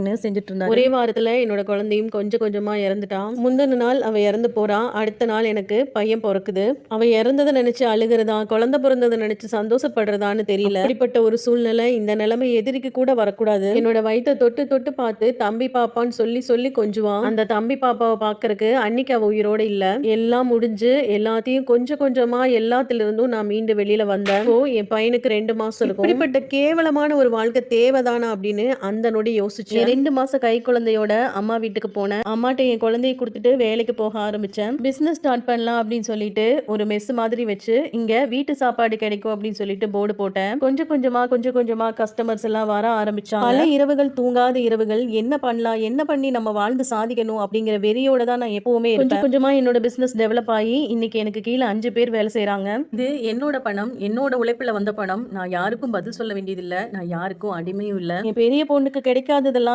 செஞ்சுட்டு இருந்தாரு ஒரே வாரத்துல என்னோட குழந்தையும் கொஞ்சம் கொஞ்சமா இறந்துட்டான். முந்தின நாள் அவ இறந்து போறா அடுத்த நாள் எனக்கு பையன் பிறக்குது. அவ இறந்ததை நினைச்சு அழுகிறதா குழந்தை பிறந்ததை நினைச்சு சந்தோஷப்படுறதான்னு தெரியல. அப்படிப்பட்ட ஒரு சூழ்நிலை இந்த நிலைமை எதிரிக்கு கூட வரக்கூடாது. என்னோட வயிற்ற தொட்டு தொட்டு பார்த்து தம்பி பாப்பான்னு சொல்லி சொல்லி கொஞ்சுவான். அந்த தம்பி பாப்பாவை பாக்குறதுக்கு அன்னைக்கு அவ உயிரோட இல்ல. எல்லாம் முடிஞ்சு எல்லாத்தையும் கொஞ்சம் கொஞ்சமா எல்லாத்துல இருந்தும் நான் மீண்டு வெளியில வந்தேன். ஓ என் பையனுக்கு ரெண்டு மாசம் இருக்கும். இப்படிப்பட்ட கேவலமான ஒரு வாழ்க்கை தேவைதானா அப்படின்னு அந்த நொடி யோசிச்சு. ரெண்டு மாசம் கை குழந்தையோட அம்மா வீட்டுக்கு போனேன். அம்மாட்ட என் குழந்தைய கொடுத்துட்டு வேலைக்கு போக ஆரம்பிச்சேன். பிசினஸ் ஸ்டார்ட் பண்ணலாம் அப்படின்னு சொல்லிட்டு ஒரு மெஸ் மாதிரி வச்சு இங்க வீட்டு சாப்பாடு கிடைக்கும் அப்படின்னு சொல்லிட்டு போர்டு போட்டேன். கொஞ்சம் கொஞ்சமா கொஞ்சம் கொஞ்சமா கஸ்டமர்ஸ் எல்லாம் வர ஆரம்பிச்சாங்க. பல இரவுகள் தூங்காத இரவுகள் என்ன பண்ணலாம் என்ன பண்ணி நம்ம வாழ்ந்து சாதிக்கணும் அப்படிங்கிற வெறியோட தான் நான் எப்பவுமே கொஞ்சம் கொஞ்சமா என்னோட பிசினஸ் டெவலப் ஆகி இன்னைக்கு எனக்கு கீழே அஞ்சு பேர் வேலை செய்றாங்க. இது என்னோட பணம் என்னோட உழைப்புல வந்த பணம். நான் யாருக்கும் பதில் சொல்ல வேண்டியதில்லை. நான் யாருக்கும் அடிமையும் இல்லை. என் பெரிய பொண்ணுக்கு கிடைக்காததெல்லாம்